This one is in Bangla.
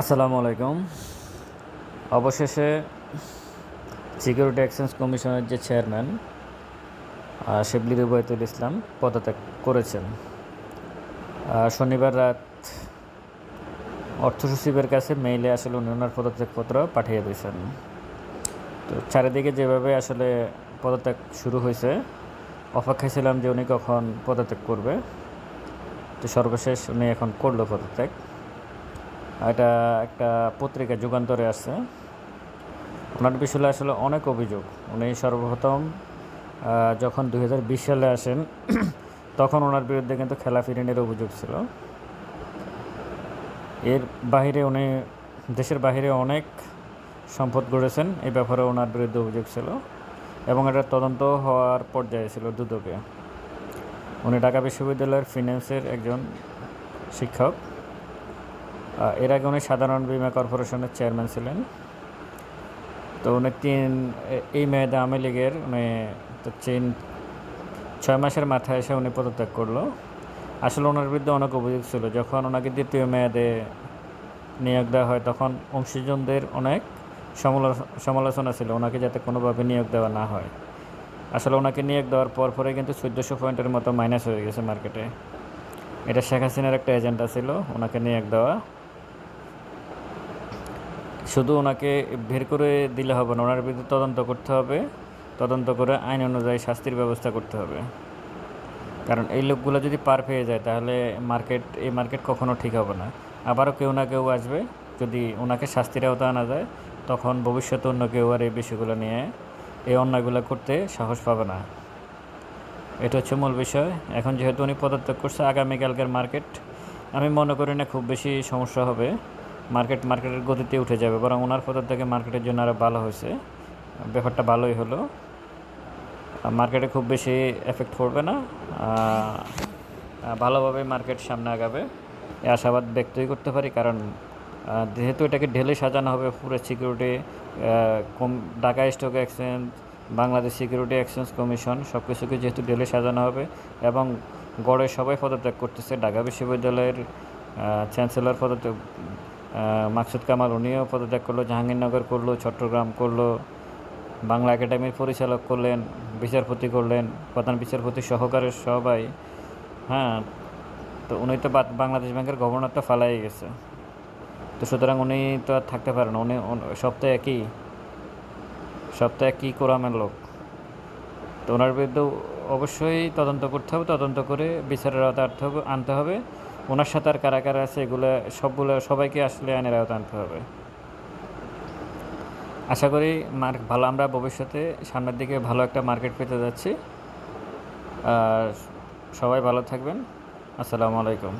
আসসালামু আলাইকুম। অবশেষে সিকিউরিটি এক্সচেঞ্জ কমিশনের যে চেয়ারম্যান শিবলি রুবায়তুল ইসলাম পদত্যাগ করেছেন। শনিবার রাত অর্থ সচিবের কাছে মেইলে আসলে উনি ওনার পদত্যাগপত্র পাঠিয়ে দিয়েছেন। তো চারিদিকে যেভাবে আসলে পদত্যাগ শুরু হয়েছে, অপেক্ষায় ছিলাম যে উনি কখন পদত্যাগ করবে। তো সর্বশেষ উনি এখন করল পদত্যাগ। এটা একটা পত্রিকা যুগান্তরে আসছে ওনার বিষয়ে আসলে অনেক অভিযোগ। উনি সর্বপ্রথম যখন দু হাজার বিশ সালে আসেন, তখন ওনার বিরুদ্ধে কিন্তু খেলাফি ঋণের অভিযোগ ছিল। এর বাহিরে উনি, দেশের বাহিরে অনেক সম্পদ গড়েছেন এই ব্যাপারে ওনার বিরুদ্ধে অভিযোগ ছিল এবং এটা তদন্ত হওয়ার পর্যায়ে ছিল দুদকে। উনি ঢাকা বিশ্ববিদ্যালয়ের ফিন্যান্সের একজন শিক্ষক। এর আগে উনি সাধারণ বীমা কর্পোরেশনের চেয়ারম্যান ছিলেন। তো উনি তিন, এই মেয়াদে আওয়ামী লীগের উনি তো তিন, ছয় মাসের মাথায় এসে উনি পদত্যাগ করল। আসলে ওনার বিরুদ্ধে অনেক অভিযোগ ছিল। যখন ওনাকে দ্বিতীয় মেয়াদে নিয়োগ দেওয়া হয়, তখন অংশীজনদের অনেক সমালো- সমালোচনা ছিল ওনাকে যাতে কোনোভাবে নিয়োগ দেওয়া না হয়। আসলে ওনাকে নিয়োগ দেওয়ার পর পরে কিন্তু চোদ্দোশো পয়েন্টের মতো মাইনাস হয়ে গেছে মার্কেটে। এটা শেখ হাসিনার একটা এজেন্ডা ছিল ওনাকে নিয়োগ দেওয়া। শুধু ওনাকে বের করে দিলে হবে না, ওনার বিরুদ্ধে তদন্ত করতে হবে। তদন্ত করে আইন অনুযায়ী শাস্তির ব্যবস্থা করতে হবে। কারণ এই লোকগুলো যদি পার পেয়ে যায়, তাহলে মার্কেট, এই মার্কেট কখনো ঠিক হবে না। আবারও কেউ না কেউ আসবে। যদি ওনাকে শাস্তির আওতা আনা যায়, তখন ভবিষ্যতে অন্য কেউ আর এই বিষয়গুলো নিয়ে এই অন্যায়গুলো করতে সাহস পাবে না। এটা হচ্ছে মূল বিষয়। এখন যেহেতু উনি পদত্যাগ করছে, আগামীকালকের মার্কেট, আমি মনে করি না খুব বেশি সমস্যা হবে। মার্কেট, মার্কেটের গতিতে উঠে যাবে। বরং ওনার পদত্যাগে মার্কেটের জন্য আরও ভালো হয়েছে। ব্যাপারটা ভালোই হলো। মার্কেটে খুব বেশি এফেক্ট পড়বে না। ভালোভাবে মার্কেট সামনে আগাবে। এ আশাবাদ ব্যক্তই করতে পারি। কারণ যেহেতু এটাকে ঢেলে সাজানো হবে পুরো সিকিউরিটি কম, Dhaka stock exchange Bangladesh security exchange commission সব কিছুকে যেহেতু ঢেলে সাজানো হবে এবং গড়ে সবাই পদত্যাগ করতেছে, ঢাকা বিশ্ববিদ্যালয়ের চ্যান্সেলর পদত্যাগ মাকসুদ কামাল উনিও পদত্যাগ করল, জাহাঙ্গীরনগর করল, চট্টগ্রাম করল, বাংলা একাডেমির পরিচালক করলেন, বিচারপতি করলেন, প্রধান বিচারপতি সহকারে সবাই। হ্যাঁ তো উনি তো বাংলাদেশ ব্যাংকের গভর্নর তো ফালাই গেছে। তো সুতরাং উনি তো আর থাকতে পারেন উনি সপ্তাহে একই। সপ্তাহে একই কোরামের লোক। তো ওনার বিরুদ্ধে অবশ্যই তদন্ত করতে হবে, তদন্ত করে বিচারের আওতা আনতে হবে। ওনার সাথে আর কারা কারা আছে, এগুলো সবগুলো সবাইকে আসলে আইনের আয়ত আনতে হবে। আশা করি মার্ক ভালো, আমরা ভবিষ্যতে সামনের দিকে ভালো একটা মার্কেট পেতে যাচ্ছি। আর সবাই ভালো থাকবেন। আসসালামু আলাইকুম।